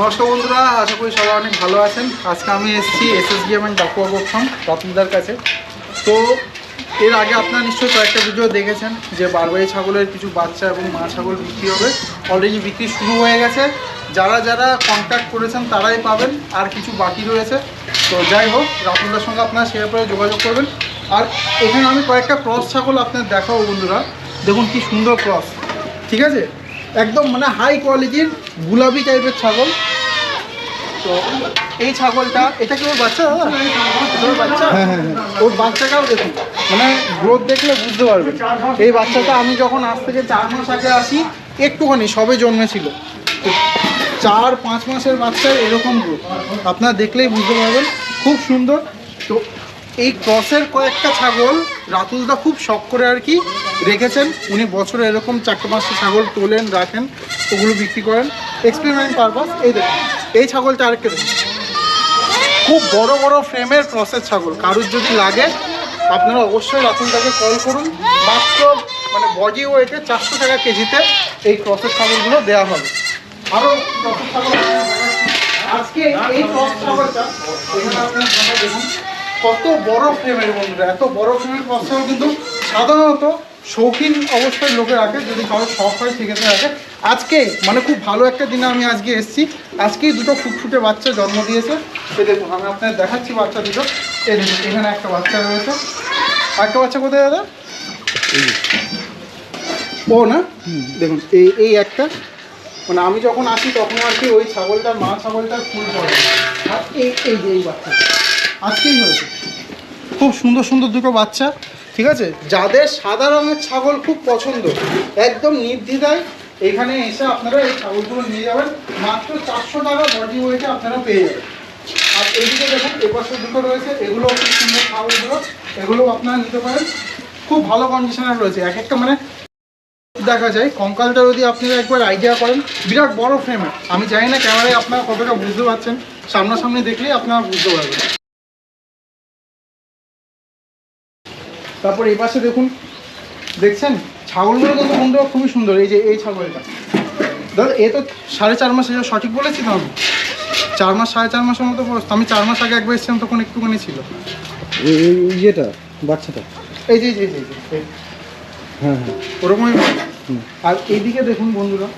নমস্কার বন্ধুরা, আশা করি সবাই অনেক ভালো আছেন। আজকে আমি এসেছি S S GM and Dakua goat farm রতনদার কাছে। তো এর আগে আপনারা নিশ্চয়ই কয়েকটা ভিডিও দেখেছেন যে বারবারি ছাগলের কিছু বাচ্চা এবং মা ছাগল বিক্রি হবে। অলরেডি বিক্রি শুরু হয়ে গেছে। যারা যারা কন্ট্যাক্ট করেছেন তারাই পাবেন, আর কিছু বাকি রয়েছে। তো যাই হোক রাতুলদার সঙ্গে আপনারা সে ব্যাপারে যোগাযোগ করবেন। আর এখানে আমি কয়েকটা ক্রস ছাগল আপনার দেখাবো বন্ধুরা। দেখুন কি সুন্দর ক্রস ঠিক আছে? একদম মানে হাই কোয়ালিটির গুলাবি টাইপের ছাগল। তো এই ছাগলটা এটা কি ওর বাচ্চা দাদা এটা ওর বাচ্চা? ওর বাচ্চাটাও দেখুন। মানে গ্রোথ দেখলে বুঝতে পারবে। এই বাচ্চাটা আমি যখন আজ থেকে চার মাস আগে আসি একটুখানি সবে জন্মেছিল। তো চার পাঁচ মাসের বাচ্চার এরকম গ্রোথ আপনারা দেখলেই বুঝতে পারবেন। খুব সুন্দর। তো এই ক্রসের কয়েকটা ছাগল রাতুলদা খুব শখ করে আর কি রেখেছেন। উনি বছরে এরকম চারটে পাঁচটা ছাগল তোলেন, রাখেন, ওগুলো বিক্রি করেন। এক্সপেরিমেন্ট পারপাস এই দেখুন, এই ছাগলটা আর দেখুন। খুব বড় বড় ফ্রেমের ক্রসের ছাগল, কারুর যদি লাগে, আপনারা অবশ্যই রাতুলদাকে কল করুন। মাত্র মানে বডি ওয়েটে চারশো টাকা কেজিতে এই ক্রসের ছাগলগুলো দেওয়া হবে। আরও ক্রসের ছাগল আজকে এই ক্রস ছাগলটা, এখানে দেখুন। কত বড় ফ্রেমের বন্ধুরা, এত বড় ফ্রেমের ছাগল কিন্তু সাধারণত শৌখিন অবস্থায় লোকে রাখে, যদি কারও শখ হয় সেক্ষেত্রে রাখে। আজকে মানে খুব ভালো একটা দিনে আমি আজকে এসেছি। আজকেই দুটো ফুটফুটে বাচ্চা জন্ম দিয়েছে। এ দেখুন, আমি আপনাদের দেখাচ্ছি বাচ্চা দুটো। এ দেখুন, এখানে একটা বাচ্চা রয়েছে। আরেকটা বাচ্চা কোথায় দাদা? ও না? দেখুন, এই এই একটা। মানে আমি যখন আসি তখন আর কি ওই ছাগলটার, মা ছাগলটার ফুল পড়ে। আর এই এই যে এই বাচ্চা আজকেই হয়েছে। খুব সুন্দর সুন্দর দুটো বাচ্চা, ঠিক আছে? যাদের সাদা রঙের ছাগল খুব পছন্দ, একদম নির্দ্বিধায় এখানে এসে আপনারা এই ছাগলগুলো নিয়ে যাবেন। মাত্র চারশো টাকা বডি ওয়েটে আপনারা পেয়ে যাবেন। আর এইদিকে দেখুন, এপাশে দুটো রয়েছে এগুলো খুব সুন্দর ছাগলগুলো এগুলো আপনারা নিতে পারেন। খুব ভালো কন্ডিশনে রয়েছে। এক একটা মানে দেখা যায়, কঙ্কালটা যদি আপনারা একবার আইডিয়া করেন, বিরাট বড় ফ্রেমে আমি জানি না ক্যামেরায় আপনারা কতটা বুঝতে পারছেন, সামনাসামনি দেখলেই আপনারা বুঝতে পারবেন। তারপর এই পাশে দেখুন দেখছেন? ছাগলগুলো কিন্তু বন্ধুরা খুবই সুন্দর এই যে এই ছাগলটা। দাদা এ তো সাড়ে চার মাস এটা সঠিক বলেছি তো আমি? চার মাস সাড়ে চার মাসের মতো বয়স। আমি চার মাস আগে একবার এসেছিলাম তখন একটুখানি ছিল। ইয়েটা বাচ্চাটা? এই যে এই যে হ্যাঁ হ্যাঁ। ওরকমই। আর এইদিকে দেখুন বন্ধুরা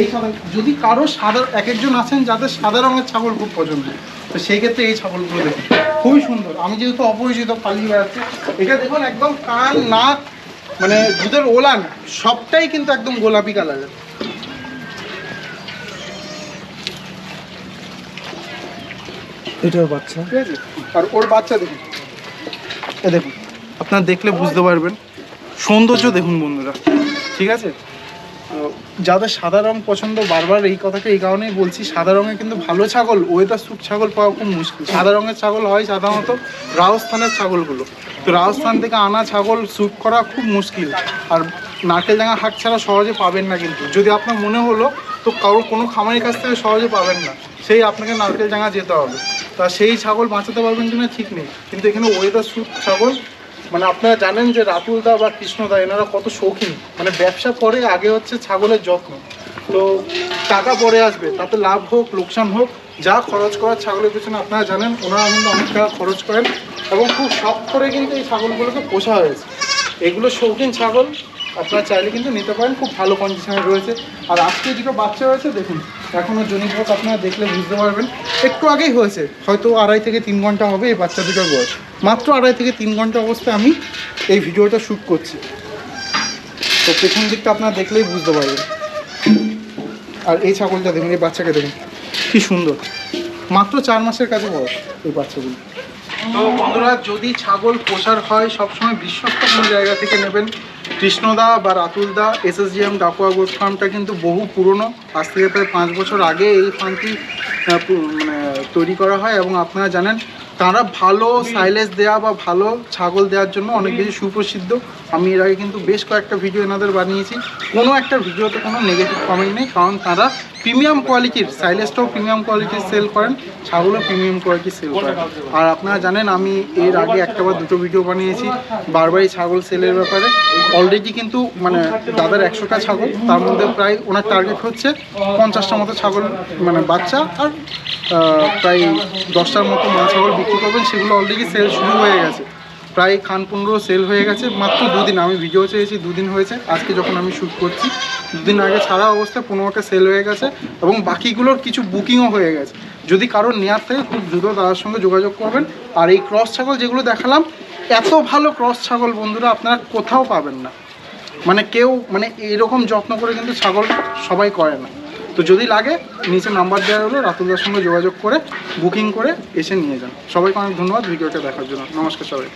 এই সাদা যদি কারও সাদা এক একজন আছেন যাদের সাদা রঙের ছাগল খুব পছন্দ। তো সেই ক্ষেত্রে এই ছাগলগুলো দেখুন। খুবই সুন্দর। আমি যেহেতু অপরিচিত পালিয়ে বেড়াচ্ছি এটা দেখুন একদম কান নাক মানে দুধের ওলান সবটাই কিন্তু একদম গোলাপি কালারের এটাও বাচ্চা? ঠিক আছে? আর ওর বাচ্চা দেখুন। এ দেখুন আপনারা দেখলে বুঝতে পারবেন। সৌন্দর্য দেখুন বন্ধুরা। ঠিক আছে? যাদের সাদা রং পছন্দ, বারবার এই কথাটা এই কারণেই বলছি, সাদা রঙের কিন্তু ভালো ছাগল ওয়েদার সুট ছাগল পাওয়া খুব মুশকিল। সাদা রঙের ছাগল হয় সাধারণত রাজস্থানের ছাগলগুলো। তো রাজস্থান থেকে আনা ছাগল স্যুট করা খুব মুশকিল। আর নারকেল ডাঙা হাট ছাড়া সহজে পাবেন না কিন্তু। যদি আপনার মনে হলো, তো কারোর কোনো খামারের কাছ থেকে সহজে পাবেন না। সেই আপনাকে নারকেল ডাঙা যেতে হবে। তা সেই ছাগল বাঁচাতে পারবেন কিনা ঠিক নেই। কিন্তু এখানে ওয়েদার স্যুট ছাগল মানে আপনারা জানেন যে রাতুলদা বা কৃষ্ণদা এনারা কত শৌখিন। মানে ব্যবসা করে, আগে হচ্ছে ছাগলের যত্ন। তো টাকা পরে আসবে, তাতে লাভ হোক, লোকসান হোক, যা খরচ করার ছাগলের পিছনে আপনারা জানেন, ওনারা কিন্তু অনেক টাকা খরচ করেন এবং খুব শখ করে কিন্তু এই ছাগলগুলোকে পোষা হয়েছে। এগুলো শৌখিন ছাগল, আপনারা চাইলে কিন্তু নিতে পারেন, খুব ভালো কন্ডিশনে রয়েছে। আর আজকে দুটো বাচ্চা রয়েছে দেখুন এখনও হোক আপনারা দেখলে বুঝতে পারবেন। একটু আগেই হয়েছে, হয়তো আড়াই থেকে তিন ঘণ্টা হবে এই বাচ্চা দুটোর বয়স। মাত্র আড়াই থেকে তিন ঘণ্টা অবস্থায় আমি এই ভিডিওটা শ্যুট করছি। তো পেছন দিকটা আপনারা দেখলেই বুঝতে পারবেন। আর এই ছাগলটা দেখুন, এই বাচ্চাকে দেখুন, কি সুন্দর। মাত্র চার মাসের কাছে বয়স এই বাচ্চাগুলো। তো বন্ধুরা, যদি ছাগল পোষার হয়, সবসময় বিশ্বস্ত কোনো জায়গা থেকে নেবেন। কৃষ্ণদা বা রাতুলদা S S GM Dakua goat ফার্মটা কিন্তু বহু পুরনো। আজ থেকে প্রায় পাঁচ বছর আগে এই ফার্মটি মানে তৈরি করা হয় এবং আপনারা জানেন তারা ভালো সাইলেজ দেয়া বা ভালো ছাগল দেওয়ার জন্য অনেক বেশি সুপ্রসিদ্ধ। আমি এর আগে কিন্তু বেশ কয়েকটা ভিডিও এনাদের বানিয়েছি। কোনো একটা ভিডিওতে কোনো নেগেটিভ কমেন্ট নেই কারণ তারা প্রিমিয়াম কোয়ালিটির সাইলেসটাও প্রিমিয়াম কোয়ালিটির সেল করেন, ছাগলও প্রিমিয়াম কোয়ালিটির সেল করেন। আর আপনারা জানেন, আমি এর আগে একটা বা দুটো ভিডিও বানিয়েছি, বারবারই ছাগল সেলের ব্যাপারে। অলরেডি কিন্তু মানে দাদার একশোটা ছাগল, তার মধ্যে প্রায় ওনার টার্গেট হচ্ছে পঞ্চাশটা মতো ছাগল মানে বাচ্চা, আর প্রায় দশটার মতো মা ছাগল বিক্রি করবেন, সেগুলো অলরেডি সেল শুরু হয়ে গেছে। প্রায় খান পনেরো সেল হয়ে গেছে, মাত্র দুদিন, আমি ভিডিও চেয়েছি, দুদিন হয়েছে, আজকে যখন আমি শ্যুট করছি দুদিন আগে ছাড়া অবস্থায় পনেরোটা সেল হয়ে গেছে এবং বাকিগুলোর কিছু বুকিংও হয়ে গেছে। যদি কারোর নেওয়ার থাকে, খুব দ্রুত তার সঙ্গে যোগাযোগ করবেন। আর এই ক্রস ছাগল যেগুলো দেখালাম, এত ভালো ক্রস ছাগল বন্ধুরা আপনারা কোথাও পাবেন না। মানে কেউ মানে এরকম যত্ন করে কিন্তু ছাগল সবাই করে না। তো যদি লাগে, নিচে নাম্বার দেওয়া হলো রাতুলদার সঙ্গে যোগাযোগ করে বুকিং করে এসে নিয়ে যান। সবাইকে অনেক ধন্যবাদ ভিডিওটা দেখার জন্য। নমস্কার সবাইকে।